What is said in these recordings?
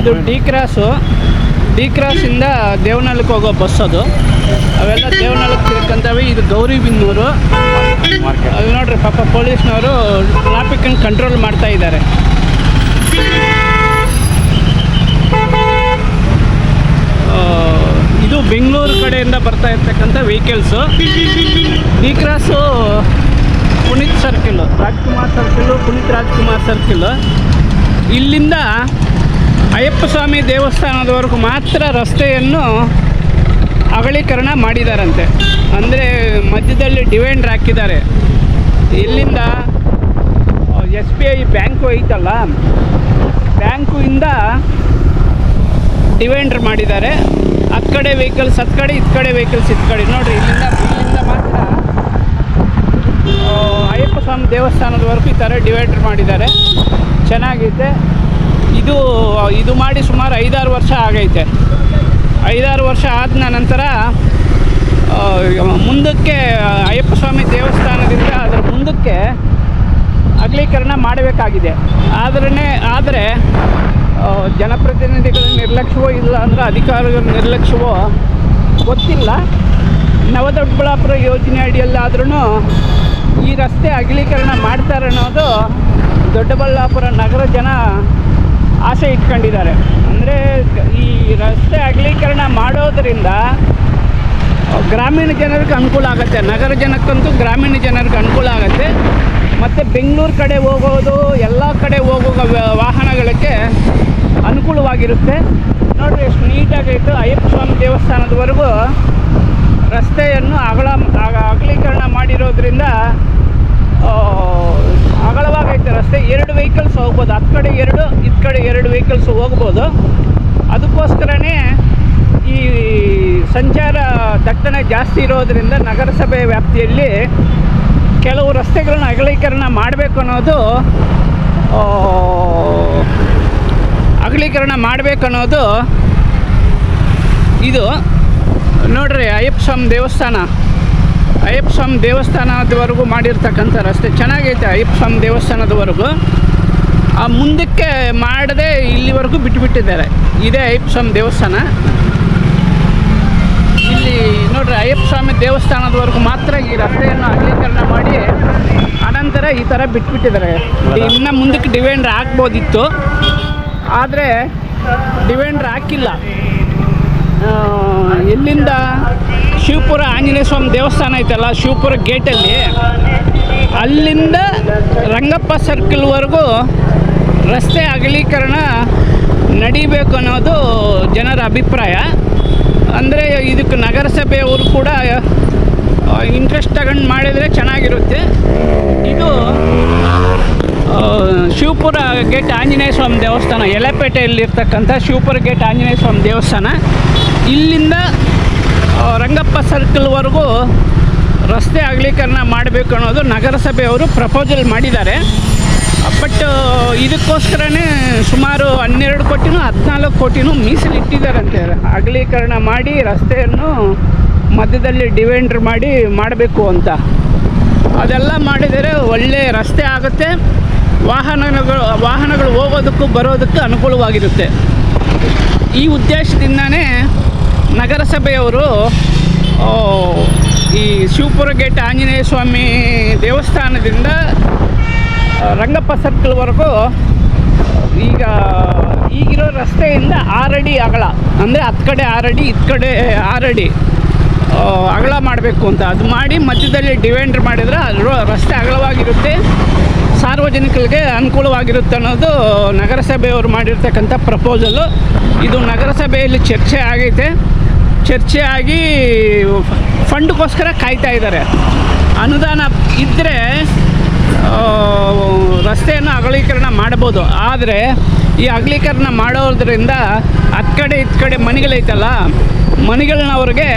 ಇದು D cross D ಕ್ರಾಸಿಂದ ದೇವನಹಳ್ಳಿಗೆ ಹೋಗೋ ಬಸ್ ಅದು. ಅವೆಲ್ಲ ದೇವನಹಳ್ಳಿಗೆ ತಿರ್ಕಂತವೆ ಇದು ಗೌರಿಬಿನ್ನೂರು ಅದು ನೋಡ್ರಿ ಪಾಪ ಪೊಲೀಸ್ನವರು ಟ್ರಾಫಿಕನ್ನು ಕಂಟ್ರೋಲ್ ಮಾಡ್ತಾ ಇದ್ದಾರೆ. ಇದು ಬೆಂಗಳೂರು ಕಡೆಯಿಂದ ಬರ್ತಾ ಇರ್ತಕ್ಕಂಥ vehicles D cross Puneeth circle Rajkumar circle Puneeth Rajkumar circle ಇಲ್ಲಿಂದ ಅಯ್ಯಪ್ಪ ಸ್ವಾಮಿ ದೇವಸ್ಥಾನದವರೆಗೂ ಮಾತ್ರ ರಸ್ತೆಯನ್ನು ಅಗಲೀಕರಣ ಮಾಡಿದಾರಂತೆ. ಅಂದರೆ ಮಧ್ಯದಲ್ಲಿ ಡಿವೈಂಡ್ರ್ ಹಾಕಿದ್ದಾರೆ. ಇಲ್ಲಿಂದ ಎಸ್ ಬಿ ಐ ಬ್ಯಾಂಕು ಐತಲ್ಲ ಬ್ಯಾಂಕು ಇಂದ ಡಿವೈಂಡ್ರ್ ಮಾಡಿದ್ದಾರೆ. ಆ ಕಡೆ ವೆಹಿಕಲ್ಸ್ ಹತ್ತು ಕಡೆ ಇತ್ತು ಕಡೆ ವೆಹಿಕಲ್ಸ್ ಇತ್ತು ಕಡೆ. ನೋಡಿರಿ, ಇಲ್ಲಿಂದ ಇಲ್ಲಿಂದ ಮಾತ್ರ ಅಯ್ಯಪ್ಪ ಸ್ವಾಮಿ ದೇವಸ್ಥಾನದವರೆಗೂ ಈ ಥರ ಡಿವೈಡರ್ ಮಾಡಿದ್ದಾರೆ. ಚೆನ್ನಾಗೈತೆ ಇದು ಇದು ಮಾಡಿ ಸುಮಾರು ಐದಾರು ವರ್ಷ ಆಗೈತೆ. ಐದಾರು ವರ್ಷ ಆದ ನಂತರ ಮುಂದಕ್ಕೆ ಅಯ್ಯಪ್ಪ ಸ್ವಾಮಿ ದೇವಸ್ಥಾನದಿಂದ ಅದರ ಮುಂದಕ್ಕೆ ಅಗಲೀಕರಣ ಮಾಡಬೇಕಾಗಿದೆ. ಆದ್ರೇ ಆದರೆ ಜನಪ್ರತಿನಿಧಿಗಳ ನಿರ್ಲಕ್ಷ್ಯವೋ ಇಲ್ಲ ಅಂದರೆ ಅಧಿಕಾರಿಗಳ ನಿರ್ಲಕ್ಷ್ಯವೋ ಗೊತ್ತಿಲ್ಲ. ನವದೊಡ್ಡಬಳ್ಳಾಪುರ ಯೋಜನೆ ಅಡಿಯಲ್ಲಾದ್ರೂ ಈ ರಸ್ತೆ ಅಗಲೀಕರಣ ಮಾಡ್ತಾರೆ ಅನ್ನೋದು ದೊಡ್ಡಬಳ್ಳಾಪುರ ನಗರ ಜನ ಆಸೆ ಇಟ್ಕೊಂಡಿದ್ದಾರೆ. ಅಂದರೆ ಈ ರಸ್ತೆ ಅಗಲೀಕರಣ ಮಾಡೋದರಿಂದ ಗ್ರಾಮೀಣ ಜನರಿಗೆ ಅನುಕೂಲ ಆಗುತ್ತೆ. ನಗರ ಜನಕ್ಕಂತೂ ಗ್ರಾಮೀಣ ಜನರಿಗೆ ಅನುಕೂಲ ಆಗುತ್ತೆ. ಮತ್ತು ಬೆಂಗಳೂರು ಕಡೆ ಹೋಗೋದು, ಎಲ್ಲ ಕಡೆ ಹೋಗೋ ವಾಹನಗಳಿಗೆ ಅನುಕೂಲವಾಗಿರುತ್ತೆ. ನೋಡಿರಿ ಎಷ್ಟು ನೀಟಾಗೈತು ಅಯ್ಯಪ್ಪ ಸ್ವಾಮಿ ದೇವಸ್ಥಾನದವರೆಗೂ ರಸ್ತೆಯನ್ನು ಅಗಲ ಅಗಲೀಕರಣ ಮಾಡಿರೋದ್ರಿಂದ ಅಗಲವಾಗೈತೆ ರಸ್ತೆ. ಎರಡು ವೆಹಿಕಲ್ಸ್ ಹೋಗ್ಬೋದು ಹತ್ತು ಕಡೆ ಎರಡು ಇತ್ತು ಕಡೆ ಎರಡು ವೆಹಿಕಲ್ಸ್ ಹೋಗ್ಬೋದು ಅದಕ್ಕೋಸ್ಕರನೇ ಈ ಸಂಚಾರ ದಟ್ಟಣೆ ಜಾಸ್ತಿ ಇರೋದರಿಂದ ನಗರಸಭೆ ವ್ಯಾಪ್ತಿಯಲ್ಲಿ ಕೆಲವು ರಸ್ತೆಗಳನ್ನ ಅಗಲೀಕರಣ ಮಾಡಬೇಕು ಅನ್ನೋದು ಅಗಲೀಕರಣ ಮಾಡಬೇಕು ಅನ್ನೋದು ಇದು. ನೋಡ್ರಿ ಅಯ್ಯಪ್ಪ ಸ್ವಾಮಿ ದೇವಸ್ಥಾನ. ಅಯ್ಯಪ್ಪ ಸ್ವಾಮಿ ದೇವಸ್ಥಾನದವರೆಗೂ ಮಾಡಿರ್ತಕ್ಕಂಥ ರಸ್ತೆ ಚೆನ್ನಾಗೈತೆ ಅಯ್ಯಪ್ಪ ಸ್ವಾಮಿ ದೇವಸ್ಥಾನದವರೆಗೂ. ಆ ಮುಂದಕ್ಕೆ ಮಾಡದೆ ಇಲ್ಲಿವರೆಗೂ ಬಿಟ್ಟುಬಿಟ್ಟಿದ್ದಾರೆ ಇದೇ ಅಯ್ಯಪ್ಪ ಸ್ವಾಮಿ ದೇವಸ್ಥಾನ. ಇಲ್ಲಿ ನೋಡ್ರಿ ಅಯ್ಯಪ್ಪ ಸ್ವಾಮಿ ದೇವಸ್ಥಾನದವರೆಗೂ ಮಾತ್ರ ಈ ರಸ್ತೆಯನ್ನು ಅಗಲೀಕರಣ ಮಾಡಿ ಅನಂತರ ಈ ಥರ ಬಿಟ್ಬಿಟ್ಟಿದ್ದಾರೆ. ಇನ್ನು ಮುಂದಕ್ಕೆ ಡಿವೈಂಡ್ರ್ ಹಾಕ್ಬೋದಿತ್ತು ಆದರೆ ಡಿವೈಂಡ್ರ್ ಹಾಕಿಲ್ಲ. ಇಲ್ಲಿಂದ ಎಲ್ಲಿಂದ ಶಿವಪುರ ಆಂಜನೇಯ ಸ್ವಾಮಿ ದೇವಸ್ಥಾನ ಐತಲ್ಲ ಶಿವಪುರ ಗೇಟಲ್ಲಿ ಅಲ್ಲಿಂದ ರಂಗಪ್ಪ ಸರ್ಕಲ್ವರೆಗೂ ರಸ್ತೆ ಅಗಲೀಕರಣ ನಡಿಬೇಕು ಅನ್ನೋದು ಜನರ ಅಭಿಪ್ರಾಯ. ಅಂದರೆ ಇದಕ್ಕೆ ನಗರಸಭೆಯವರು ಕೂಡ ಇಂಟ್ರೆಸ್ಟ್ ತಗೊಂಡು ಮಾಡಿದರೆ ಚೆನ್ನಾಗಿರುತ್ತೆ. ಇದು ಶಿವಪುರ ಗೇಟ್ ಆಂಜನೇಯ ಸ್ವಾಮಿ ದೇವಸ್ಥಾನ ಎಲೆಪೇಟೆಯಲ್ಲಿರ್ತಕ್ಕಂಥ ಶಿವಪುರ ಗೇಟ್ ಆಂಜನೇಯ ಸ್ವಾಮಿ ದೇವಸ್ಥಾನ. ಇಲ್ಲಿಂದ ರಂಗಪ್ಪ ಸರ್ಕಲ್ವರೆಗೂ ರಸ್ತೆ ಅಗಲೀಕರಣ ಮಾಡಬೇಕು ಅನ್ನೋದು ನಗರಸಭೆಯವರು ಪ್ರಪೋಸಲ್ ಮಾಡಿದ್ದಾರೆ. ಬಟ್ ಇದಕ್ಕೋಸ್ಕರನೇ ಸುಮಾರು ಹನ್ನೆರಡು ಕೋಟಿನೂ ಹದಿನಾಲ್ಕು ಕೋಟಿನೂ ಮೀಸಲಿಟ್ಟಿದ್ದಾರಂತೆ. ಅಗಲೀಕರಣ ಮಾಡಿ, ರಸ್ತೆಯನ್ನು ಮಧ್ಯದಲ್ಲಿ ಡಿವೈಂಡ್ರ್ ಮಾಡಿ ಮಾಡಬೇಕು ಅಂತ. ಅದೆಲ್ಲ ಮಾಡಿದರೆ ಒಳ್ಳೆ ರಸ್ತೆ ಆಗುತ್ತೆ. ವಾಹನಗಳು ವಾಹನಗಳು ಹೋಗೋದಕ್ಕೂ ಬರೋದಕ್ಕೂ ಅನುಕೂಲವಾಗಿರುತ್ತೆ. ಈ ಉದ್ದೇಶದಿಂದನೇ ನಗರಸಭೆಯವರು ಈ ಶಿವಪುರ ಗೇಟ್ ಆಂಜನೇಯ ಸ್ವಾಮಿ ದೇವಸ್ಥಾನದಿಂದ ರಂಗಪ್ಪ ಸರ್ಕಲ್ವರೆಗೂ ಈಗ ಈಗಿರೋ ರಸ್ತೆಯಿಂದ ಆರಡಿ ಅಗಲ. ಅಂದರೆ ಹತ್ತು ಕಡೆ ಆರಡಿ, ಇತ್ತು ಕಡೆ ಆರಡಿ. ಅಗಲ ಮಾಡಬೇಕು ಅಂತ. ಅದು ಮಾಡಿ ಮಧ್ಯದಲ್ಲಿ ಡಿವೆಂಡ್ರ್ ಮಾಡಿದರೆ ಅದು ರಸ್ತೆ ಅಗಲವಾಗಿರುತ್ತೆ. ಸಾರ್ವಜನಿಕರಿಗೆ ಅನುಕೂಲವಾಗಿರುತ್ತೆ ಅನ್ನೋದು ನಗರಸಭೆಯವರು ಮಾಡಿರ್ತಕ್ಕಂಥ ಪ್ರಪೋಸಲು ಇದು ನಗರಸಭೆಯಲ್ಲಿ ಚರ್ಚೆ ಆಗೈತೆ. ಚರ್ಚೆ ಆಗಿ ಫಂಡ್ಗೋಸ್ಕರ ಕಾಯ್ತಾ ಇದ್ದಾರೆ. ಅನುದಾನ ಇದ್ದರೆ ರಸ್ತೆಯನ್ನು ಅಗಲೀಕರಣ ಮಾಡ್ಬೋದು. ಆದರೆ ಈ ಅಗಲೀಕರಣ ಮಾಡೋದ್ರಿಂದ ಹತ್ತು ಕಡೆ ಇತ್ತು ಕಡೆ ಮನೆಗಳೈತಲ್ಲ ಮನೆಗಳನ್ನವ್ರಿಗೆ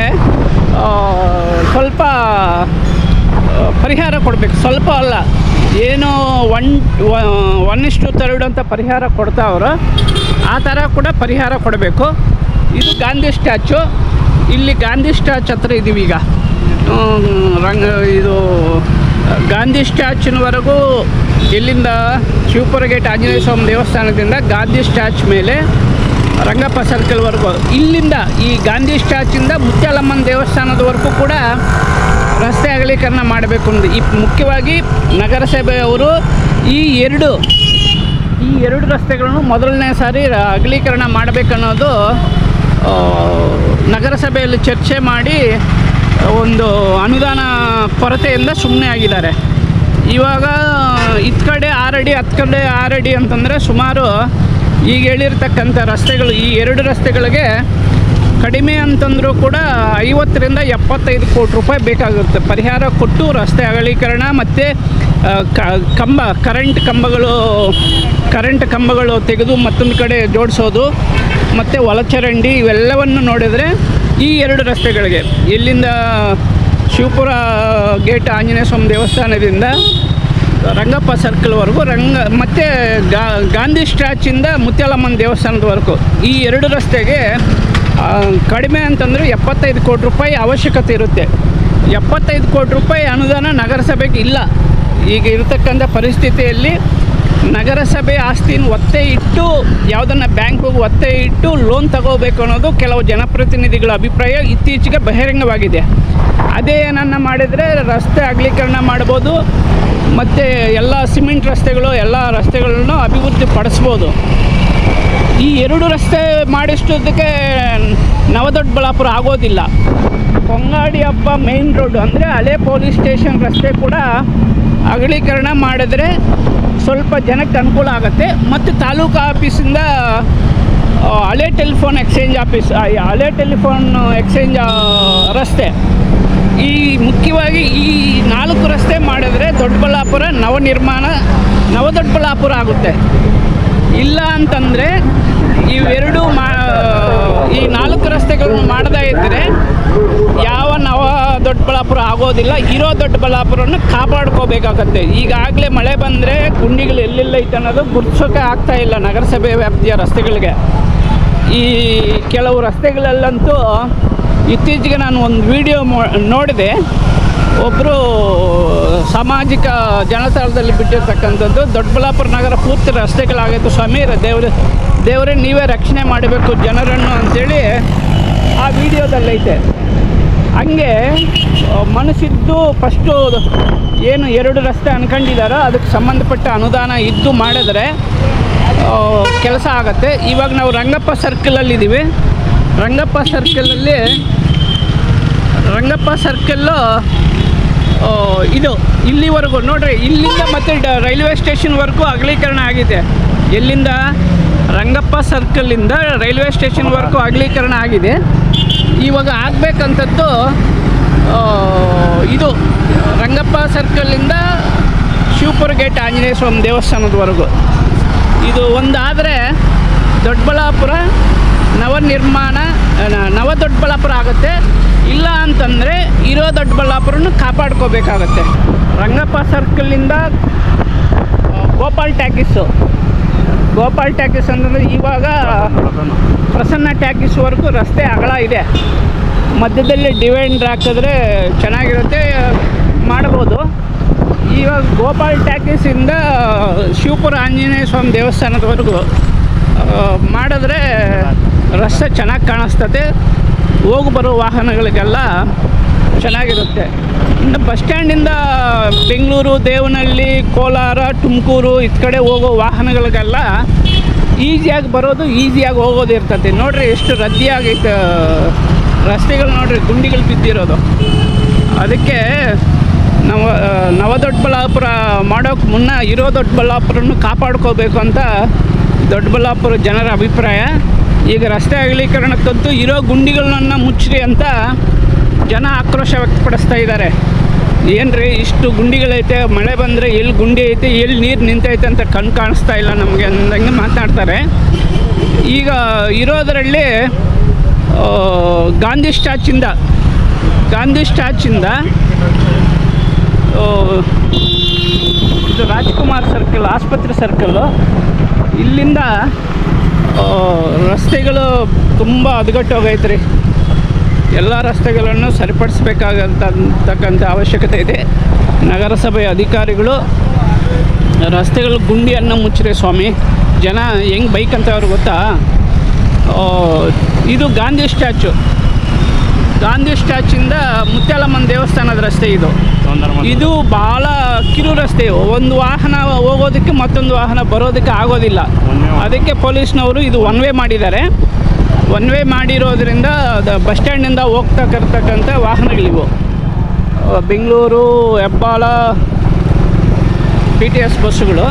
ಸ್ವಲ್ಪ ಪರಿಹಾರ ಕೊಡಬೇಕು. ಸ್ವಲ್ಪ ಅಲ್ಲ, ಏನು ಒನ್ ಒನ್ ಇಷ್ಟು ತರ್ಡ್ ಅಂತ ಪರಿಹಾರ ಕೊಡ್ತಾವ್ರು ಆ ಥರ ಕೂಡ ಪರಿಹಾರ ಕೊಡಬೇಕು. ಇದು ಗಾಂಧಿ ಸ್ಟ್ಯಾಚು. ಇಲ್ಲಿ ಗಾಂಧಿ ಸ್ಟ್ಯಾಚ್ ಹತ್ರ ಇದ್ದೀವಿ ಈಗ ರಂಗ, ಇದು ಗಾಂಧಿ ಸ್ಟ್ಯಾಚ್ಯೂವರೆಗೂ ಇಲ್ಲಿಂದ ಶಿವಪುರ ಗೇಟ್ ಆಂಜನೇಯ ಸ್ವಾಮಿ ದೇವಸ್ಥಾನದಿಂದ ಗಾಂಧಿ ಸ್ಟ್ಯಾಚ್ ಮೇಲೆ ರಂಗಪ್ಪ ಸರ್ಕಲ್ವರೆಗೂ. ಇಲ್ಲಿಂದ ಈ ಗಾಂಧಿ ಸ್ಟ್ಯಾಚಿಂದ ಮುತ್ಯಾಲಮ್ಮನ ದೇವಸ್ಥಾನದವರೆಗೂ ಕೂಡ ರಸ್ತೆ ಅಗಲೀಕರಣ ಮಾಡಬೇಕು ಅಂದು ಈ ಮುಖ್ಯವಾಗಿ ನಗರಸಭೆಯವರು ಈ ಎರಡು ಈ ಎರಡು ರಸ್ತೆಗಳನ್ನು ಮೊದಲನೇ ಸಾರಿ ಅಗಲೀಕರಣ ಮಾಡಬೇಕನ್ನೋದು ನಗರಸಭೆಯಲ್ಲಿ ಚರ್ಚೆ ಮಾಡಿ ಒಂದು ಅನುದಾನ ಕೊರತೆಯಿಂದ ಸುಮ್ಮನೆ ಆಗಿದ್ದಾರೆ. ಇವಾಗ ಇತ್ ಕಡೆ ಆರಡಿ ಹತ್ತು ಕಡೆ ಆರಡಿ ಅಂತಂದರೆ ಸುಮಾರು ಈಗ ಹೇಳಿರ್ತಕ್ಕಂಥ ರಸ್ತೆಗಳು, ಈ ಎರಡು ರಸ್ತೆಗಳಿಗೆ ಕಡಿಮೆ ಅಂತಂದರೂ ಕೂಡ ಐವತ್ತರಿಂದ ಎಪ್ಪತ್ತೈದು ಕೋಟಿ ರೂಪಾಯಿ ಬೇಕಾಗುತ್ತೆ. ಪರಿಹಾರ ಕೊಟ್ಟು ರಸ್ತೆ ಅಗಲೀಕರಣ ಮತ್ತು ಕಂಬ ಕರೆಂಟ್ ಕಂಬಗಳು ಕರೆಂಟ್ ಕಂಬಗಳು ತೆಗೆದು ಮತ್ತೊಂದು ಕಡೆ ಜೋಡಿಸೋದು, ಮತ್ತು ಒಳಚರಂಡಿ ಇವೆಲ್ಲವನ್ನು ನೋಡಿದರೆ ಈ ಎರಡು ರಸ್ತೆಗಳಿಗೆ, ಇಲ್ಲಿಂದ ಶಿವಪುರ ಗೇಟ್ ಆಂಜನೇಯ ಸ್ವಾಮಿ ದೇವಸ್ಥಾನದಿಂದ ರಂಗಪ್ಪ ಸರ್ಕಲ್ವರೆಗೂ ರಂಗ, ಮತ್ತು ಗಾಂಧಿ ಸ್ಟ್ಯಾಚಿಂದ ಮುತ್ಯಾಲಮ್ಮನ ದೇವಸ್ಥಾನದವರೆಗೂ ಈ ಎರಡು ರಸ್ತೆಗೆ ಕಡಿಮೆ ಅಂತಂದರೆ ಎಪ್ಪತ್ತೈದು ಕೋಟಿ ರೂಪಾಯಿ ಅವಶ್ಯಕತೆ ಇರುತ್ತೆ. ಎಪ್ಪತ್ತೈದು ಕೋಟಿ ರೂಪಾಯಿ ಅನುದಾನ ನಗರಸಭೆಗೆ ಇಲ್ಲ. ಈಗ ಇರತಕ್ಕಂಥ ಪರಿಸ್ಥಿತಿಯಲ್ಲಿ ನಗರಸಭೆ ಆಸ್ತಿನ ಒತ್ತೆ ಇಟ್ಟು, ಯಾವುದನ್ನು ಬ್ಯಾಂಕ್ಗೆ ಒತ್ತೆ ಇಟ್ಟು ಲೋನ್ ತಗೋಬೇಕು ಅನ್ನೋದು ಕೆಲವು ಜನಪ್ರತಿನಿಧಿಗಳ ಅಭಿಪ್ರಾಯ ಇತ್ತೀಚೆಗೆ ಬಹಿರಂಗವಾಗಿದೆ. ಅದೇ ಏನನ್ನು ಮಾಡಿದರೆ ರಸ್ತೆ ಅಗಲೀಕರಣ ಮಾಡ್ಬೋದು, ಮತ್ತು ಎಲ್ಲ ಸಿಮೆಂಟ್ ರಸ್ತೆಗಳು, ಎಲ್ಲ ರಸ್ತೆಗಳನ್ನು ಅಭಿವೃದ್ಧಿ ಪಡಿಸ್ಬೋದು ಈ ಎರಡು ರಸ್ತೆ ಮಾಡಿಷ್ಟೋದಕ್ಕೆ ನವದೊಡ್ಡಬಳ್ಳಾಪುರ ಆಗೋದಿಲ್ಲ. ಕೊಂಗಾಡಿ ಹಬ್ಬ ಮೇನ್ ರೋಡ್ ಅಂದರೆ ಹಳೆ ಪೊಲೀಸ್ ಸ್ಟೇಷನ್ ರಸ್ತೆ ಕೂಡ ಅಗಲೀಕರಣ ಮಾಡಿದ್ರೆ ಸ್ವಲ್ಪ ಜನಕ್ಕೆ ಅನುಕೂಲ ಆಗುತ್ತೆ. ಮತ್ತು ತಾಲೂಕು ಆಫೀಸಿಂದ ಹಳೆ ಟೆಲಿಫೋನ್ ಎಕ್ಸ್ಚೇಂಜ್ ಆಫೀಸ್ ಹಳೆ ಟೆಲಿಫೋನ್ ಎಕ್ಸ್ಚೇಂಜ್ ರಸ್ತೆ. ಈ ಮುಖ್ಯವಾಗಿ ಈ ನಾಲ್ಕು ರಸ್ತೆ ಮಾಡಿದ್ರೆ ದೊಡ್ಡಬಳ್ಳಾಪುರ ನವನಿರ್ಮಾಣ, ನವದೊಡ್ಡಬಳ್ಳಾಪುರ ಆಗುತ್ತೆ. ಇಲ್ಲ ಅಂತಂದರೆ ಇವೆರಡೂ ಮಾ ಈ ನಾಲ್ಕು ರಸ್ತೆಗಳನ್ನು ಮಾಡದೇ ಇದ್ದರೆ ದೊಡ್ಡಬಳ್ಳಾಪುರ ಆಗೋದಿಲ್ಲ, ಇರೋ ದೊಡ್ಡಬಳ್ಳಾಪುರನ ಕಾಪಾಡ್ಕೋಬೇಕಾಗತ್ತೆ. ಈಗಾಗಲೇ ಮಳೆ ಬಂದರೆ ಗುಂಡಿಗಳು ಎಲ್ಲೆಲ್ಲ ಐತೆ ಅನ್ನೋದು ಗುರ್ಸೋಕೆ ಆಗ್ತಾ ಇಲ್ಲ ನಗರಸಭೆ ವ್ಯಾಪ್ತಿಯ ರಸ್ತೆಗಳಿಗೆ. ಈ ಕೆಲವು ರಸ್ತೆಗಳಲ್ಲಂತೂ ಇತ್ತೀಚೆಗೆ ನಾನು ಒಂದು ವಿಡಿಯೋ ನೋಡಿದೆ. ಒಬ್ಬರು ಸಾಮಾಜಿಕ ಜನತಾಳದಲ್ಲಿ ಬಿಟ್ಟಿರ್ತಕ್ಕಂಥದ್ದು, ದೊಡ್ಡಬಳ್ಳಾಪುರ ನಗರ ಪೂರ್ತಿ ರಸ್ತೆಗಳಾಗಿತ್ತು ಸ್ವಾಮಿ ದೇವರು ದೇವರೇ ನೀವೇ ರಕ್ಷಣೆ ಮಾಡಬೇಕು ಜನರನ್ನು ಅಂಥೇಳಿ ಆ ವಿಡಿಯೋದಲ್ಲೈತೆ. ಹಂಗೆ ಮನಸ್ಸಿದ್ದು ಫಸ್ಟು ಏನು ಎರಡು ರಸ್ತೆ ಅನ್ಕೊಂಡಿದ್ದಾರೋ ಅದಕ್ಕೆ ಸಂಬಂಧಪಟ್ಟ ಅನುದಾನ ಇದ್ದು ಮಾಡಿದ್ರೆ ಕೆಲಸ ಆಗತ್ತೆ. ಇವಾಗ ನಾವು ರಂಗಪ್ಪ ಸರ್ಕಲಲ್ಲಿದ್ದೀವಿ ರಂಗಪ್ಪ ಸರ್ಕಲಲ್ಲಿ ರಂಗಪ್ಪ ಸರ್ಕಲ್ಲು ಇದು, ಇಲ್ಲಿವರೆಗೂ ನೋಡ್ರಿ, ಇಲ್ಲಿಂದ ಮತ್ತೆ ರೈಲ್ವೆ ಸ್ಟೇಷನ್ವರೆಗೂ ಅಗಲೀಕರಣ ಆಗಿದೆ. ಎಲ್ಲಿಂದ? ರಂಗಪ್ಪ ಸರ್ಕಲ್ಲಿಂದ ರೈಲ್ವೆ ಸ್ಟೇಷನ್ವರೆಗೂ ಅಗಲೀಕರಣ ಆಗಿದೆ. ಇವಾಗ ಆಗಬೇಕಂಥದ್ದು ಇದು ರಂಗಪ್ಪ ಸರ್ಕಲ್ಲಿಂದ ಶಿವಪುರ ಗೇಟ್ ಆಂಜನೇಯ ಸ್ವಾಮಿ ದೇವಸ್ಥಾನದವರೆಗೂ. ಇದು ಒಂದಾದರೆ ದೊಡ್ಡಬಳ್ಳಾಪುರ ನವನಿರ್ಮಾಣ ನವ ದೊಡ್ಡಬಳ್ಳಾಪುರ ಆಗುತ್ತೆ. ಇಲ್ಲ ಅಂತಂದರೆ ಇರೋ ದೊಡ್ಡಬಳ್ಳಾಪುರನ ಕಾಪಾಡ್ಕೋಬೇಕಾಗತ್ತೆ. ರಂಗಪ್ಪ ಸರ್ಕಲ್ಲಿಂದ ಆ, ಗೋಪಾಲ್ ಟ್ಯಾಕಿಸು. ಗೋಪಾಲ್ ಟ್ಯಾಕೀಸ್ ಅಂತಂದರೆ ಇವಾಗ ಪ್ರಸನ್ನ ಟ್ಯಾಕೀಸ್ವರೆಗೂ ರಸ್ತೆ ಅಗಲ ಇದೆ. ಮಧ್ಯದಲ್ಲಿ ಡಿವೈಂಡರ್ ಹಾಕಿದ್ರೆ ಚೆನ್ನಾಗಿರುತ್ತೆ, ಮಾಡ್ಬೋದು. ಇವಾಗ ಗೋಪಾಲ್ ಟ್ಯಾಕಿಸಿಂದ ಶಿವಪುರ ಆಂಜನೇಯ ಸ್ವಾಮಿ ದೇವಸ್ಥಾನದವರೆಗೂ ಮಾಡಿದ್ರೆ ರಸ್ತೆ ಚೆನ್ನಾಗಿ ಕಾಣಿಸ್ತದೆ. ಹೋಗಿ ಬರೋ ವಾಹನಗಳಿಗೆಲ್ಲ ಚೆನ್ನಾಗಿರುತ್ತೆ. ಇನ್ನು ಬಸ್ ಸ್ಟ್ಯಾಂಡಿಂದ ಬೆಂಗಳೂರು, ದೇವನಹಳ್ಳಿ, ಕೋಲಾರ, ತುಮಕೂರು ಇತ್ತ ಕಡೆ ಹೋಗೋ ವಾಹನಗಳಿಗೆಲ್ಲ ಈಸಿಯಾಗಿ ಬರೋದು, ಈಸಿಯಾಗಿ ಹೋಗೋದು ಇರ್ತದೆ ನೋಡ್ರಿ ಎಷ್ಟು ರದ್ದಿಯಾಗೈತೆ ರಸ್ತೆಗಳು ನೋಡ್ರಿ, ಗುಂಡಿಗಳು ಬಿದ್ದಿರೋದು. ಅದಕ್ಕೆ ನವ ನವದೊಡ್ಡಬಳ್ಳಾಪುರ ಮಾಡೋಕ್ಕೆ ಮುನ್ನ ಇರೋ ದೊಡ್ಡಬಳ್ಳಾಪುರನ್ನು ಕಾಪಾಡ್ಕೋಬೇಕು ಅಂತ ದೊಡ್ಡಬಳ್ಳಾಪುರ ಜನರ ಅಭಿಪ್ರಾಯ. ಈಗ ರಸ್ತೆ ಅಗಲೀಕರಣಕ್ಕಂತೂ ಇರೋ ಗುಂಡಿಗಳನ್ನ ಮುಚ್ಚ್ರಿ ಅಂತ ಜನ ಆಕ್ರೋಶ ವ್ಯಕ್ತಪಡಿಸ್ತಾ ಇದ್ದಾರೆ. ಏನ್ರಿ, ಇಷ್ಟು ಗುಂಡಿಗಳೈತೆ, ಮಳೆ ಬಂದರೆ ಎಲ್ಲಿ ಗುಂಡಿ ಐತೆ, ಎಲ್ಲಿ ನೀರು ನಿಂತೈತೆ ಅಂತ ಕಣ್ ಕಾಣಿಸ್ತಾ ಇಲ್ಲ ನಮಗೆ ಅಂದಂಗೆ ಮಾತಾಡ್ತಾರೆ. ಈಗ ಇರೋದರಲ್ಲಿ ಗಾಂಧಿ ಸ್ಟ್ಯಾಚಿಂದ ಗಾಂಧಿ ಸ್ಟ್ಯಾಚಿಂದ ಇದು ರಾಜ್ಕುಮಾರ್ ಸರ್ಕಲ್, ಆಸ್ಪತ್ರೆ ಸರ್ಕಲ್ಲು ಇಲ್ಲಿಂದ ರಸ್ತೆಗಳು ತುಂಬ ಹದಗೆಟ್ಟೋಗೈತೆ ರೀ. ಎಲ್ಲ ರಸ್ತೆಗಳನ್ನು ಸರಿಪಡಿಸಬೇಕಾಗಂತಕ್ಕಂಥ ಅವಶ್ಯಕತೆ ಇದೆ. ನಗರಸಭೆಯ ಅಧಿಕಾರಿಗಳು ರಸ್ತೆಗಳು ಗುಂಡಿಯನ್ನು ಮುಚ್ಚಿರಿ ಸ್ವಾಮಿ. ಜನ ಹೆಂಗೆ ಬೈಕ್ ಅಂತ ಅವ್ರಿಗೆ ಗೊತ್ತಾ? ಇದು ಗಾಂಧಿ ಸ್ಟ್ಯಾಚು. ಗಾಂಧಿ ಸ್ಟ್ಯಾಚಿಂದ ಮುತ್ಯಾಲಮ್ಮನ ದೇವಸ್ಥಾನದ ರಸ್ತೆ ಇದು. ಇದು ಭಾಳ ಕಿರು ರಸ್ತೆ. ಒಂದು ವಾಹನ ಹೋಗೋದಕ್ಕೆ ಮತ್ತೊಂದು ವಾಹನ ಬರೋದಕ್ಕೆ ಆಗೋದಿಲ್ಲ. ಅದಕ್ಕೆ ಪೊಲೀಸ್ನವರು ಇದು ಒನ್ ವೇ ಮಾಡಿದ್ದಾರೆ. ಒನ್ ವೇ ಮಾಡಿರೋದ್ರಿಂದ ಬಸ್ ಸ್ಟ್ಯಾಂಡಿಂದ ಹೋಗ್ತಕ್ಕಿರ್ತಕ್ಕಂಥ ವಾಹನಗಳಿವು. Bengaluru, Hebbal P T S ಬಸ್ಸುಗಳು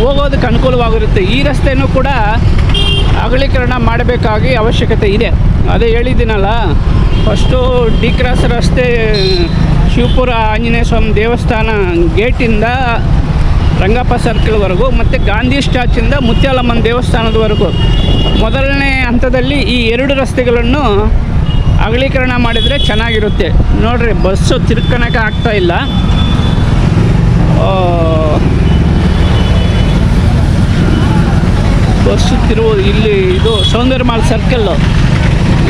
ಹೋಗೋದಕ್ಕೆ ಅನುಕೂಲವಾಗಿರುತ್ತೆ ಈ ರಸ್ತೆಯೂ ಕೂಡ ಅಗಲೀಕರಣ ಮಾಡಬೇಕಾಗಿ ಅವಶ್ಯಕತೆ ಇದೆ. ಅದೇ ಹೇಳಿದ್ದೀನಲ್ಲ ಫಸ್ಟು ಡಿ ಕ್ರಾಸ್ ರಸ್ತೆ ಶಿವಪುರ ಆಂಜನೇಯ ಸ್ವಾಮಿ ದೇವಸ್ಥಾನ ಗೇಟಿಂದ ರಂಗಪ್ಪ ಸರ್ಕಲ್ವರೆಗೂ ಮತ್ತು ಗಾಂಧಿ ಸ್ಟ್ಯಾಚಿಂದ ಮುತ್ಯಾಲಮ್ಮನ ದೇವಸ್ಥಾನದವರೆಗೂ. ಮೊದಲನೇ ಹಂತದಲ್ಲಿ ಈ ಎರಡು ರಸ್ತೆಗಳನ್ನು ಅಗಲೀಕರಣ ಮಾಡಿದರೆ ಚೆನ್ನಾಗಿರುತ್ತೆ. ನೋಡ್ರಿ, ಬಸ್ಸು ತಿರ್ಕೊಳಕ್ಕೆ ಆಗ್ತಾ ಇಲ್ಲ. ಬಸ್ಸು ತಿರುವು ಇಲ್ಲಿ ಇದು ಸೌಂದರ್ಯಮಾಲ್ ಸರ್ಕಲ್ಲು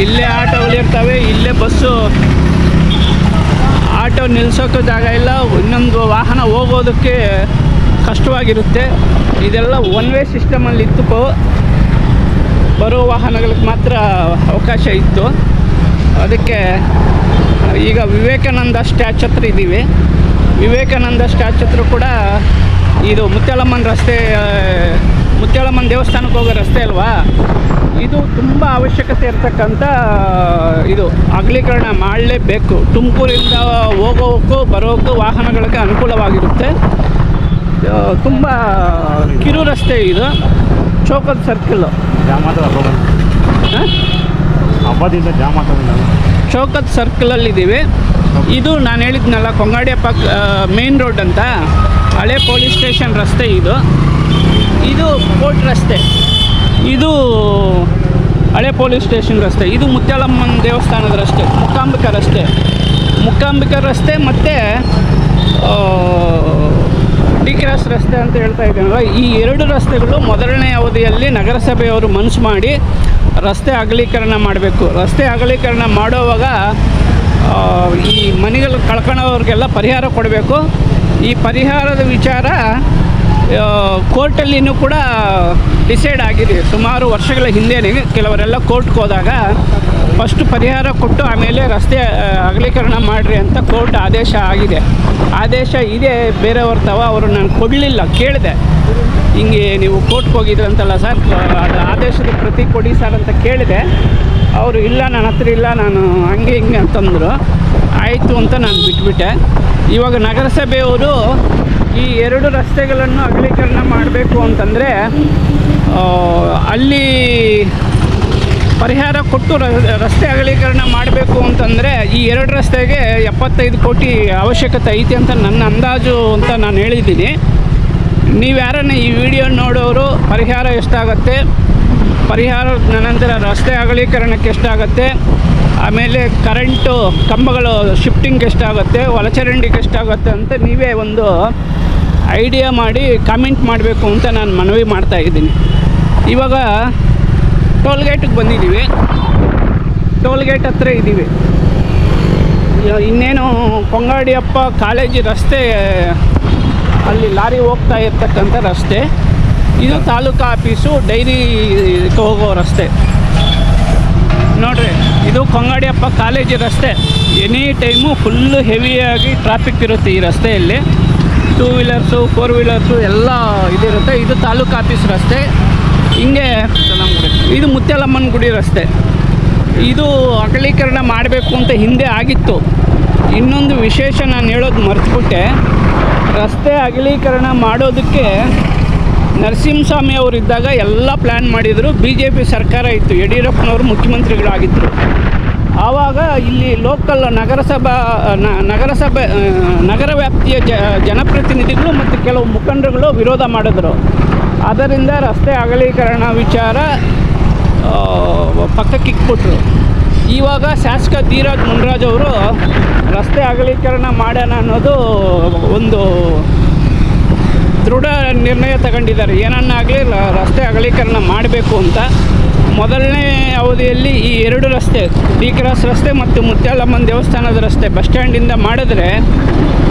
ಇಲ್ಲೇ ಆಟೋಗಳಿರ್ತವೆ ಇಲ್ಲೇ ಬಸ್ಸು ಆಟೋ ನಿಲ್ಸೋಕ್ಕೂ ಜಾಗ ಇಲ್ಲ. ಇನ್ನೊಂದು ವಾಹನ ಹೋಗೋದಕ್ಕೆ ಕಷ್ಟವಾಗಿರುತ್ತೆ. ಇದೆಲ್ಲ ಒನ್ ವೇ ಸಿಸ್ಟಮಲ್ಲಿ ಇತ್ತು ಬರೋ ವಾಹನಗಳಿಗೆ ಮಾತ್ರ ಅವಕಾಶ ಇತ್ತು. ಅದಕ್ಕೆ ಈಗ ವಿವೇಕಾನಂದ ಸ್ಟ್ಯಾಚ್ ಹತ್ರ ಇದ್ದೀವಿ. ವಿವೇಕಾನಂದ ಸ್ಟ್ಯಾಚ್ ಹತ್ರ ಕೂಡ ಇದು ಮುತ್ಯಾಲಮ್ಮನ ರಸ್ತೆ ಮುತ್ಯಾಲಮ್ಮನ ದೇವಸ್ಥಾನಕ್ಕೆ ಹೋಗೋ ರಸ್ತೆ ಅಲ್ವಾ? ಇದು ತುಂಬ ಅವಶ್ಯಕತೆ ಇರತಕ್ಕಂಥ, ಇದು ಅಗಲೀಕರಣ ಮಾಡಲೇಬೇಕು. ತುಮಕೂರಿಂದ ಹೋಗೋಕ್ಕೂ ಬರೋಕ್ಕೂ ವಾಹನಗಳಿಗೆ ಅನುಕೂಲವಾಗಿರುತ್ತೆ. ತುಂಬ ಕಿರು ರಸ್ತೆ ಇದು. ಚೌಕದ ಸರ್ಕಲ್ಲು ಹಬ್ಬದಿಂದ ಜಾಮ್ ಆಗ್ತದೆ ಚೌಕತ್ ಸರ್ಕಲಲ್ಲಿದ್ದೀವಿ ಇದು ನಾನು ಹೇಳಿದ್ನಲ್ಲ ಕೊಂಗಾಡಿಯಪ್ಪ ಮೇನ್ ರೋಡ್ ಅಂತ. ಹಳೆ ಪೊಲೀಸ್ ಸ್ಟೇಷನ್ ರಸ್ತೆ ಇದು. ಇದು ಕೋರ್ಟ್ ರಸ್ತೆ. ಇದು ಹಳೆ ಪೊಲೀಸ್ ಸ್ಟೇಷನ್ ರಸ್ತೆ. ಇದು ಮುತ್ಯಾಲಮ್ಮನ ದೇವಸ್ಥಾನದ ರಸ್ತೆ ಮುಕ್ಕಾಂಬಿಕಾ ರಸ್ತೆ. ಮುಕ್ಕಾಂಬಿಕಾ ರಸ್ತೆ ಮತ್ತು ಡಿ ಕ್ರಾಸ್ ರಸ್ತೆ ಅಂತ ಹೇಳ್ತಾ ಇದ್ದೀನಲ್ಲ, ಈ ಎರಡು ರಸ್ತೆಗಳು ಮೊದಲನೇ ಅವಧಿಯಲ್ಲಿ ನಗರಸಭೆಯವರು ಮನಸ್ಸು ಮಾಡಿ ರಸ್ತೆ ಅಗಲೀಕರಣ ಮಾಡಬೇಕು. ರಸ್ತೆ ಅಗಲೀಕರಣ ಮಾಡುವಾಗ ಈ ಮನೆಗಳು ಕಳ್ಕೊಳ್ಳೋರಿಗೆಲ್ಲ ಪರಿಹಾರ ಕೊಡಬೇಕು. ಈ ಪರಿಹಾರದ ವಿಚಾರ ಕೋರ್ಟಲ್ಲಿನೂ ಕೂಡ ಡಿಸೈಡ್ ಆಗಿದೆ. ಸುಮಾರು ವರ್ಷಗಳ ಹಿಂದೆನೇ ಕೆಲವರೆಲ್ಲ ಕೋರ್ಟ್ಗೆ ಹೋದಾಗ ಫಸ್ಟ್ ಪರಿಹಾರ ಕೊಟ್ಟು ಆಮೇಲೆ ರಸ್ತೆ ಅಗಲೀಕರಣ ಮಾಡಿರಿ ಅಂತ ಕೋರ್ಟ್ ಆದೇಶ ಆಗಿದೆ. ಆದೇಶ ಇದೆ, ಬೇರೆಯವ್ರ ತವ ಅವರು ನಾನು ಕೊಡಲಿಲ್ಲ, ಕೇಳಿದೆ. ಹಿಂಗೆ ನೀವು ಕೋರ್ಟ್ಗೆ ಹೋಗಿದ್ರಂತಲ್ಲ ಸರ್ ಅದು ಆದೇಶದ ಪ್ರತಿ ಕೊಡಿ ಸರ್ ಅಂತ ಕೇಳಿದೆ. ಅವರು ಇಲ್ಲ, ನನ್ನ ಹತ್ರ ಇಲ್ಲ, ನಾನು ಹಂಗೆ ಹಿಂಗೆ ಅಂತಂದರು. ಆಯಿತು ಅಂತ ನಾನು ಬಿಟ್ಬಿಟ್ಟೆ. ಇವಾಗ ನಗರಸಭೆಯವರು ಈ ಎರಡು ರಸ್ತೆಗಳನ್ನು ಅಗಲೀಕರಣ ಮಾಡಬೇಕು ಅಂತಂದರೆ ಅಲ್ಲಿ ಪರಿಹಾರ ಕೊಟ್ಟು ರಸ್ತೆ ಅಗಲೀಕರಣ ಮಾಡಬೇಕು ಅಂತಂದರೆ ಈ ಎರಡು ರಸ್ತೆಗೆ ಎಪ್ಪತ್ತೈದು ಕೋಟಿ ಅವಶ್ಯಕತೆ ಐತಿ ಅಂತ ನನ್ನ ಅಂದಾಜು ಅಂತ ನಾನು ಹೇಳಿದ್ದೀನಿ. ನೀವು ಯಾರನ್ನ ಈ ವಿಡಿಯೋ ನೋಡೋರು ಪರಿಹಾರ ಎಷ್ಟಾಗತ್ತೆ? ಪರಿಹಾರ ನಂತರ ರಸ್ತೆ ಅಗಲೀಕರಣಕ್ಕೆ ಎಷ್ಟಾಗತ್ತೆ? ಆಮೇಲೆ ಕರೆಂಟು ಕಂಬಗಳು ಶಿಫ್ಟಿಂಗ್ ಎಷ್ಟಾಗುತ್ತೆ? ಒಳಚರಂಡಿಗೆ ಎಷ್ಟಾಗುತ್ತೆ ಅಂತ ನೀವೇ ಒಂದು ಐಡಿಯಾ ಮಾಡಿ ಕಾಮೆಂಟ್ ಮಾಡಬೇಕು ಅಂತ ನಾನು ಮನವಿ ಮಾಡ್ತಾ ಇದ್ದೀನಿ. ಇವಾಗ ಟೋಲ್ ಗೇಟಿಗೆ ಬಂದಿದ್ದೀವಿ. ಟೋಲ್ ಗೇಟ್ ಹತ್ರ ಇದ್ದೀವಿ. ಇನ್ನೇನು ಕೊಂಗಾಡಿಯಪ್ಪ ಕಾಲೇಜ್ ರಸ್ತೆ, ಅಲ್ಲಿ ಲಾರಿ ಹೋಗ್ತಾ ಇರ್ತಕ್ಕಂಥ ರಸ್ತೆ. ಇದು ತಾಲೂಕು ಆಫೀಸು, ಡೈರಿ ಹೋಗೋ ರಸ್ತೆ. ನೋಡ್ರಿ, ಇದು ಕೊಂಗಾಡಿಯಪ್ಪ ಕಾಲೇಜ್ ರಸ್ತೆ. ಎನಿ ಟೈಮು ಫುಲ್ಲು ಹೆವಿಯಾಗಿ ಟ್ರಾಫಿಕ್ ಇರುತ್ತೆ ಈ ರಸ್ತೆಯಲ್ಲಿ. ಟೂ ವೀಲರ್ಸು ಫೋರ್ ವೀಲರ್ಸು ಎಲ್ಲ ಇದಿರುತ್ತೆ. ಇದು ತಾಲೂಕು ಆಫೀಸ್ ರಸ್ತೆ. ಹಿಂಗೆ ಇದು ಮುತ್ಯಾಲಮ್ಮನ ಗುಡಿ ರಸ್ತೆ. ಇದು ಅಗಲೀಕರಣ ಮಾಡಬೇಕು ಅಂತ ಹಿಂದೆ ಆಗಿತ್ತು. ಇನ್ನೊಂದು ವಿಶೇಷ ನಾನು ಹೇಳೋದು ಮರೆತುಬಿಟ್ಟೆ. ರಸ್ತೆ ಅಗಲೀಕರಣ ಮಾಡೋದಕ್ಕೆ ನರಸಿಂಹಸ್ವಾಮಿ ಅವರು ಇದ್ದಾಗ ಎಲ್ಲ ಪ್ಲ್ಯಾನ್ ಮಾಡಿದರು. ಬಿ ಜೆ ಪಿ ಸರ್ಕಾರ ಇತ್ತು. ಯಡಿಯೂರಪ್ಪನವರು ಮುಖ್ಯಮಂತ್ರಿಗಳಾಗಿದ್ದರು ಆವಾಗ ಇಲ್ಲಿ ಲೋಕಲ್ ನಗರಸಭಾ ನಗರಸಭೆ ನಗರ ವ್ಯಾಪ್ತಿಯ ಜನಪ್ರತಿನಿಧಿಗಳು ಮತ್ತು ಕೆಲವು ಮುಖಂಡರುಗಳು ವಿರೋಧ ಮಾಡಿದರು. ಅದರಿಂದ ರಸ್ತೆ ಅಗಲೀಕರಣ ವಿಚಾರ ಆ, ಪಕ್ಕಕ್ಕೆ ಇಕ್ಬಿಟ್ರು ಇವಾಗ ಶಾಸಕ ಧೀರಾಜ್ ಮುನ್ರಾಜ್ ಅವರು ರಸ್ತೆ ಅಗಲೀಕರಣ ಮಾಡೋಣ ಅನ್ನೋದು ಒಂದು ದೃಢ ನಿರ್ಣಯ ತಗೊಂಡಿದ್ದಾರೆ. ಏನನ್ನಾಗಲಿ ರಸ್ತೆ ಅಗಲೀಕರಣ ಮಾಡಬೇಕು ಅಂತ. ಮೊದಲನೇ ಅವಧಿಯಲ್ಲಿ ಈ ಎರಡು ರಸ್ತೆ ಡಿ ಕ್ರಾಸ್ ರಸ್ತೆ ಮತ್ತು ಮುತ್ಯಾಲಮ್ಮನ ದೇವಸ್ಥಾನದ ರಸ್ತೆ ಬಸ್ ಸ್ಟ್ಯಾಂಡಿಂದ ಮಾಡಿದ್ರೆ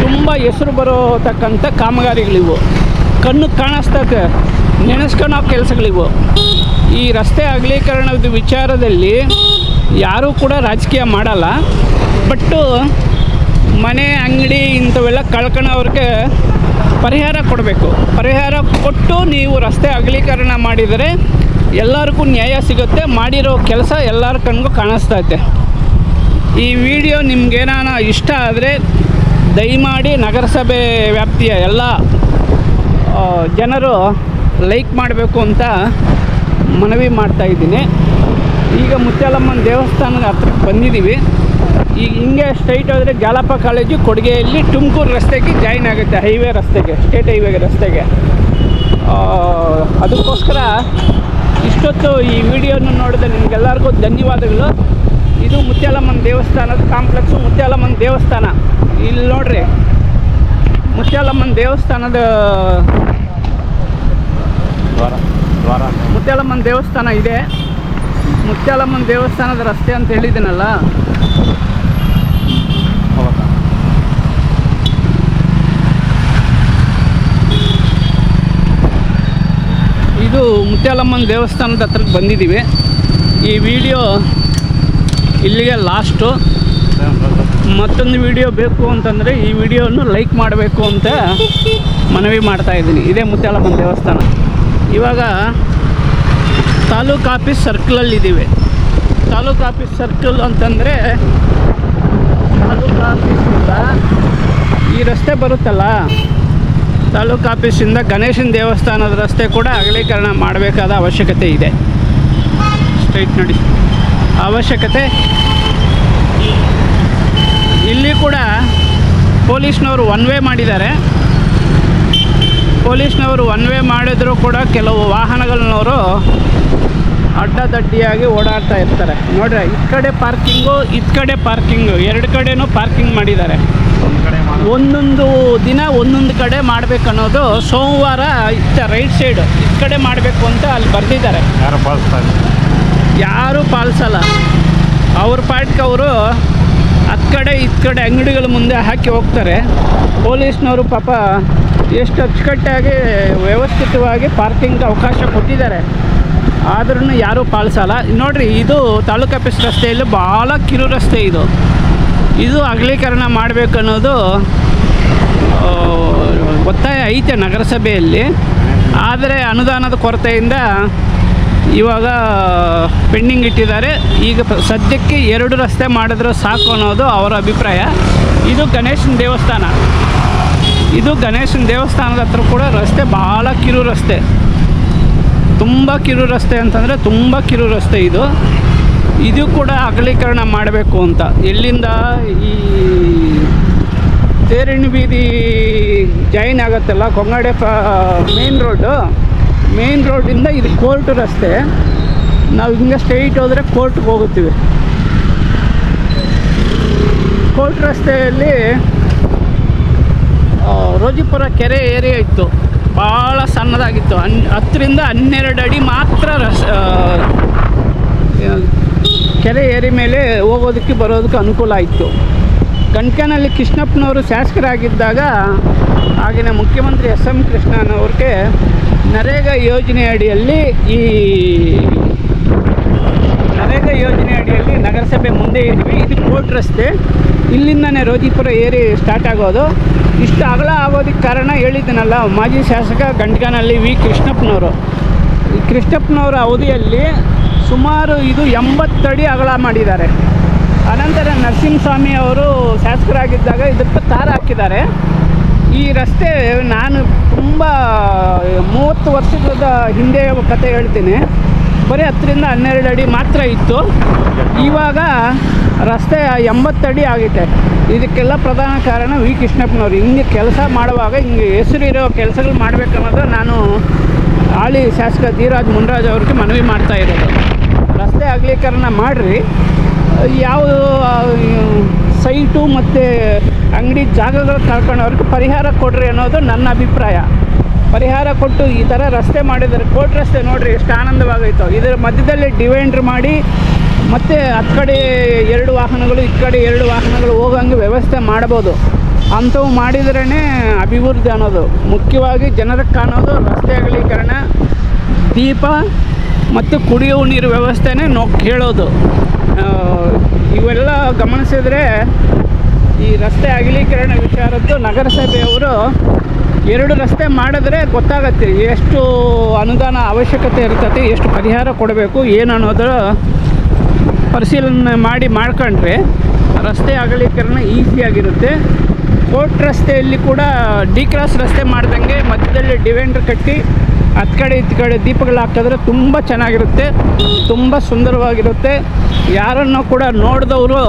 ತುಂಬ ಹೆಸರು ಬರೋತಕ್ಕಂಥ ಕಾಮಗಾರಿಗಳಿವು. ಕಣ್ಣು ಕಾಣಿಸ್ತದೆ ನೆನೆಸ್ಕೊಳೋ ಕೆಲಸಗಳಿವು. ಈ ರಸ್ತೆ ಅಗಲೀಕರಣದ ವಿಚಾರದಲ್ಲಿ ಯಾರೂ ಕೂಡ ರಾಜಕೀಯ ಮಾಡಲ್ಲ. ಬಟ್ಟು ಮನೆ, ಅಂಗಡಿ ಇಂಥವೆಲ್ಲ ಕಳ್ಕೊಳ್ಳೋವ್ರಿಗೆ ಪರಿಹಾರ ಕೊಡಬೇಕು. ಪರಿಹಾರ ಕೊಟ್ಟು ನೀವು ರಸ್ತೆ ಅಗಲೀಕರಣ ಮಾಡಿದರೆ ಎಲ್ಲರಿಗೂ ನ್ಯಾಯ ಸಿಗುತ್ತೆ, ಮಾಡಿರೋ ಕೆಲಸ ಎಲ್ಲರ ಕಣ್ಗೂ ಕಾಣಿಸ್ತೈತೆ. ಈ ವಿಡಿಯೋ ನಿಮ್ಗೇನಾನ ಇಷ್ಟ ಆದರೆ ದಯಮಾಡಿ ನಗರಸಭೆ ವ್ಯಾಪ್ತಿಯ ಎಲ್ಲ ಜನರು ಲೈಕ್ ಮಾಡಬೇಕು ಅಂತ ಮನವಿ ಮಾಡ್ತಾ ಇದ್ದೀನಿ. ಈಗ ಮುತ್ಯಾಲಮ್ಮನ ದೇವಸ್ಥಾನದ ಹತ್ರಕ್ಕೆ ಬಂದಿದ್ದೀವಿ. ಈಗ ಹಿಂಗೆ ಸ್ಟ್ರೈಟ್ ಹೋದರೆ ಜಾಲಪ್ಪ ಕಾಲೇಜು ಕೊಡುಗೆಯಲ್ಲಿ ತುಮಕೂರು ರಸ್ತೆಗೆ ಜಾಯಿನ್ ಆಗುತ್ತೆ, ಹೈವೇ ರಸ್ತೆಗೆ, ಸ್ಟೇಟ್ ಹೈವೇಗೆ ರಸ್ತೆಗೆ. ಅದಕ್ಕೋಸ್ಕರ ಇಷ್ಟೊತ್ತು ಈ ವಿಡಿಯೋನ ನೋಡಿದ ನಿಮಗೆಲ್ಲರಿಗೂ ಧನ್ಯವಾದಗಳು. ಇದು ಮುತ್ಯಾಲಮ್ಮನ ದೇವಸ್ಥಾನದ ಕಾಂಪ್ಲೆಕ್ಸು ಮುತ್ಯಾಲಮ್ಮನ ದೇವಸ್ಥಾನ. ಇಲ್ಲಿ ನೋಡ್ರಿ, ಮುತ್ಯಾಲಮ್ಮನ ದೇವಸ್ಥಾನದ ಮುತ್ಯಾಲಮ್ಮನ ದೇವಸ್ಥಾನ ಇದೆ. ಮುತ್ಯಾಲಮ್ಮನ ದೇವಸ್ಥಾನದ ರಸ್ತೆ ಅಂತ ಹೇಳಿದ್ದೀನಲ್ಲ ಹೌದಾ ಇದು ಮುತ್ಯಾಲಮ್ಮನ ದೇವಸ್ಥಾನದ ಹತ್ರಕ್ಕೆ ಬಂದಿದ್ದೀವಿ. ಈ ವಿಡಿಯೋ ಇಲ್ಲಿಗೆ ಲಾಸ್ಟು. ಮತ್ತೊಂದು ವಿಡಿಯೋ ಬೇಕು ಅಂತಂದರೆ ಈ ವಿಡಿಯೋವನ್ನು ಲೈಕ್ ಮಾಡಬೇಕು ಅಂತ ಮನವಿ ಮಾಡ್ತಾ ಇದ್ದೀನಿ. ಇದೇ ಮುತ್ಯಾಲಮ್ಮನ ದೇವಸ್ಥಾನ. ಇವಾಗ ತಾಲೂಕು ಆಫೀಸ್ ಸರ್ಕಲಲ್ಲಿದ್ದೀವಿ. ತಾಲೂಕು ಆಫೀಸ್ ಸರ್ಕಲ್ ಅಂತಂದರೆ ತಾಲೂಕು ಆಫೀಸಿಂದ ಈ ರಸ್ತೆ ಬರುತ್ತಲ್ಲ ತಾಲೂಕು ಆಫೀಸಿಂದ ಗಣೇಶನ ದೇವಸ್ಥಾನದ ರಸ್ತೆ ಕೂಡ ಅಗಲೀಕರಣ ಮಾಡಬೇಕಾದ ಅವಶ್ಯಕತೆ ಇದೆ. ಸ್ಟ್ರೈಟ್ ನೋಡಿ. ಅವಶ್ಯಕತೆ ಇಲ್ಲಿ ಕೂಡ ಪೊಲೀಸ್ನವರು ಒನ್ ವೇ ಮಾಡಿದ್ದಾರೆ. ಪೊಲೀಸ್ನವರು ಒನ್ ವೇ ಮಾಡಿದರೂ ಕೂಡ ಕೆಲವು ವಾಹನಗಳನ್ನವರು ಅಡ್ಡದಡ್ಡಿಯಾಗಿ ಓಡಾಡ್ತಾ ಇರ್ತಾರೆ. ನೋಡ್ರಿ, ಈ ಕಡೆ ಪಾರ್ಕಿಂಗು ಈ ಕಡೆ ಪಾರ್ಕಿಂಗು ಎರಡು ಕಡೆನೂ ಪಾರ್ಕಿಂಗ್ ಮಾಡಿದ್ದಾರೆ. ಒಂದೊಂದು ದಿನ ಒಂದೊಂದು ಕಡೆ ಮಾಡಬೇಕನ್ನೋದು ಸೋಮವಾರ ಇತ್ತ ರೈಟ್ ಸೈಡ್ ಈ ಕಡೆ ಮಾಡಬೇಕು ಅಂತ ಅಲ್ಲಿ ಬರೆದಿದ್ದಾರೆ. ಯಾರು ಯಾರೂ ಪಾಲಿಸಲ್ಲ. ಅವ್ರ ಪಾಟ್ಗೆ ಅವರು ಹತ್ತು ಕಡೆ ಇತ್ತು ಕಡೆ ಅಂಗಡಿಗಳ ಮುಂದೆ ಹಾಕಿ ಹೋಗ್ತಾರೆ. ಪೊಲೀಸ್ನವರು ಪಾಪ ಎಷ್ಟು ಅಚ್ಚುಕಟ್ಟಾಗಿ ವ್ಯವಸ್ಥಿತವಾಗಿ ಪಾರ್ಕಿಂಗ್ ಅವಕಾಶ ಕೊಟ್ಟಿದ್ದಾರೆ. ಆದ್ರೂ ಯಾರೂ ಪಾಲಿಸಲ್ಲ. ನೋಡ್ರಿ ಇದು ತಾಲೂಕು ಆಫೀಸ್ ರಸ್ತೆಯಲ್ಲಿ ಭಾಳ ಕಿರು ರಸ್ತೆ ಇದು. ಇದು ಅಗಲೀಕರಣ ಮಾಡಬೇಕನ್ನೋದು ಒತ್ತಾಯ ಐತೆ ನಗರಸಭೆಯಲ್ಲಿ. ಆದರೆ ಅನುದಾನದ ಕೊರತೆಯಿಂದ ಇವಾಗ ಪೆಂಡಿಂಗ್ ಇಟ್ಟಿದ್ದಾರೆ. ಈಗ ಸದ್ಯಕ್ಕೆ ಎರಡು ರಸ್ತೆ ಮಾಡಿದ್ರೆ ಸಾಕು ಅನ್ನೋದು ಅವರ ಅಭಿಪ್ರಾಯ. ಇದು ಗಣೇಶನ ದೇವಸ್ಥಾನ. ಇದು ಗಣೇಶನ ದೇವಸ್ಥಾನದ ಹತ್ರ ಕೂಡ ರಸ್ತೆ ಭಾಳ ಕಿರು ರಸ್ತೆ. ತುಂಬ ಕಿರು ರಸ್ತೆ ಅಂತಂದರೆ ತುಂಬ ಕಿರು ರಸ್ತೆ ಇದು. ಇದು ಕೂಡ ಅಗಲೀಕರಣ ಮಾಡಬೇಕು ಅಂತ. ಎಲ್ಲಿಂದ ಈ ತೇರಣಿ ಬೀದಿ ಜಾಯಿನ್ ಆಗುತ್ತಲ್ಲ, ಕೊಂಗಾಡೆ ಮೇನ್ ರೋಡು, ಮೇನ್ ರೋಡಿಂದ ಇದು ಕೋರ್ಟ್ ರಸ್ತೆ. ನಾವು ಹಿಂಗೆ ಸ್ಟ್ರೈಟ್ ಹೋದರೆ ಕೋರ್ಟ್ಗೆ ಹೋಗುತ್ತೀವಿ. ಕೋರ್ಟ್ ರಸ್ತೆಯಲ್ಲಿ ರೋಜಿಪುರ ಕೆರೆ ಏರಿಯಾ ಇತ್ತು. ಭಾಳ ಸಣ್ಣದಾಗಿತ್ತು. ಹನ್, ಹತ್ತರಿಂದ ಹನ್ನೆರಡು ಅಡಿ ಮಾತ್ರ ರಸ್ ಕೆರೆ ಏರಿ ಮೇಲೆ ಹೋಗೋದಕ್ಕೆ ಬರೋದಕ್ಕೆ ಅನುಕೂಲ ಆಯಿತು. ಗಂಟ್ಕನಲ್ಲಿ ಕೃಷ್ಣಪ್ಪನವರು ಶಾಸಕರಾಗಿದ್ದಾಗ ಆಗಿನ ಮುಖ್ಯಮಂತ್ರಿ ಎಸ್ ಎಂ ಕೃಷ್ಣನವ್ರಿಗೆ ನರೇಗಾ ಯೋಜನೆ ಅಡಿಯಲ್ಲಿ ಈ ನರೇಗಾ ಯೋಜನೆ ಅಡಿಯಲ್ಲಿ ನಗರಸಭೆ ಮುಂದೆ ಇದ್ವಿ. ಇದು ಕೋರ್ಟ್ ರಸ್ತೆ. ಇಲ್ಲಿಂದನೇ ರೋಜಿಪುರ ಏರಿ ಸ್ಟಾರ್ಟ್ ಆಗೋದು. ಇಷ್ಟು ಅಗಲ ಆಗೋದಕ್ಕೆ ಕಾರಣ ಹೇಳಿದ್ದೀನಲ್ಲ, ಮಾಜಿ ಶಾಸಕ ಗಂಟ್ಕನಲ್ಲಿ ವಿ ಕೃಷ್ಣಪ್ಪನವರು. ಈ ಕೃಷ್ಣಪ್ಪನವರ ಅವಧಿಯಲ್ಲಿ ಸುಮಾರು ಇದು ಎಂಬತ್ತಡಿ ಅಗಲ ಮಾಡಿದ್ದಾರೆ. ಅನಂತರ ನರಸಿಂಹಸ್ವಾಮಿ ಅವರು ಶಾಸಕರಾಗಿದ್ದಾಗ ಇದಕ್ಕೆ ತಾರ ಹಾಕಿದ್ದಾರೆ. ಈ ರಸ್ತೆ ನಾನು ತುಂಬ ಮೂವತ್ತು ವರ್ಷದ ಹಿಂದೆ ಕತೆ ಹೇಳ್ತೀನಿ. ಬರೀ ಹತ್ತರಿಂದ ಹನ್ನೆರಡು ಅಡಿ ಮಾತ್ರ ಇತ್ತು. ಇವಾಗ ರಸ್ತೆ ಎಂಬತ್ತಡಿ ಆಗಿದೆ. ಇದಕ್ಕೆಲ್ಲ ಪ್ರಧಾನ ಕಾರಣ ವಿ. ಕೃಷ್ಣಪ್ಪನವರು. ಹಿಂಗೆ ಕೆಲಸ ಮಾಡುವಾಗ ಹಿಂಗೆ ಹೆಸರಿರೋ ಕೆಲಸಗಳು ಮಾಡಬೇಕನ್ನೋದು ನಾನು ಆಳಿ ಶಾಸಕ ಧೀರಾಜ್ ಮುನ್ರಾಜ್ ಅವ್ರಿಗೆ ಮನವಿ ಮಾಡ್ತಾ ಇರೋದು. ರಸ್ತೆ ಅಗಲೀಕರಣ ಮಾಡಿರಿ. ಯಾವ ಸೈಟು ಮತ್ತು ಅಂಗಡಿ ಜಾಗಗಳು ಕಳ್ಕೊಂಡವ್ರಿಗೆ ಪರಿಹಾರ ಕೊಡ್ರಿ ಅನ್ನೋದು ನನ್ನ ಅಭಿಪ್ರಾಯ. ಪರಿಹಾರ ಕೊಟ್ಟು ಈ ಥರ ರಸ್ತೆ ಮಾಡಿದರೆ ಕೋಟ್ ರಸ್ತೆ ನೋಡಿರಿ ಎಷ್ಟು ಆನಂದವಾಗೈತೋ ಇದರ ಮಧ್ಯದಲ್ಲಿ ಡಿವೈಂಡ್ರ್ ಮಾಡಿ ಮತ್ತು ಹತ್ತು ಕಡೆ ಎರಡು ವಾಹನಗಳು ಈ ಕಡೆ ಎರಡು ವಾಹನಗಳು ಹೋಗಂಗೆ ವ್ಯವಸ್ಥೆ ಮಾಡ್ಬೋದು. ಅಂಥವು ಮಾಡಿದ್ರೇ ಅಭಿವೃದ್ಧಿ ಅನ್ನೋದು. ಮುಖ್ಯವಾಗಿ ಜನರಿಗೆ ಕಾಣೋದು ರಸ್ತೆ ಅಗಲೀಕರಣ ದೀಪ ಮತ್ತು ಕುಡಿಯುವ ನೀರು ವ್ಯವಸ್ಥೆನೇ ನೋ ಕೇಳೋದು. ಇವೆಲ್ಲ ಗಮನಿಸಿದರೆ ಈ ರಸ್ತೆ ಅಗಲೀಕರಣ ವಿಚಾರದ್ದು ನಗರಸಭೆಯವರು ಎರಡು ರಸ್ತೆ ಮಾಡಿದ್ರೆ ಗೊತ್ತಾಗತ್ತೆ. ಎಷ್ಟು ಅನುದಾನ ಅವಶ್ಯಕತೆ ಇರ್ತದೆ, ಎಷ್ಟು ಪರಿಹಾರ ಕೊಡಬೇಕು ಏನು ಪರಿಶೀಲನೆ ಮಾಡಿ ಮಾಡ್ಕೊಂಡ್ರೆ ರಸ್ತೆ ಅಗಲೀಕರಣ ಈಸಿಯಾಗಿರುತ್ತೆ ಕೋರ್ಟ್ ರಸ್ತೆಯಲ್ಲಿ ಕೂಡ ಡಿ ಕ್ರಾಸ್ ರಸ್ತೆ ಮಾಡ್ದಂಗೆ ಮಧ್ಯದಲ್ಲಿ ಡಿವೆಂಡರ್ ಕಟ್ಟಿ ಹತ್ತು ಕಡೆ ಇತ್ತು ಕಡೆ ದೀಪಗಳು ಹಾಕಿದ್ರೆ ತುಂಬ ಚೆನ್ನಾಗಿರುತ್ತೆ, ತುಂಬ ಸುಂದರವಾಗಿರುತ್ತೆ. ಯಾರನ್ನು ಕೂಡ ನೋಡಿದವರು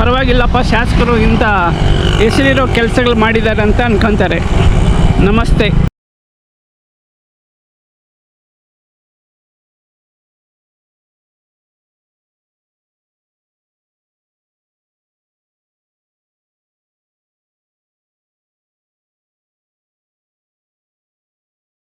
ಪರವಾಗಿಲ್ಲಪ್ಪ, ಶಾಸಕರು ಇಂಥ ಹೆಸರಿರೋ ಕೆಲಸಗಳು ಮಾಡಿದ್ದಾರೆ ಅಂತ ಅನ್ಕೊತಾರೆ. ನಮಸ್ತೆ.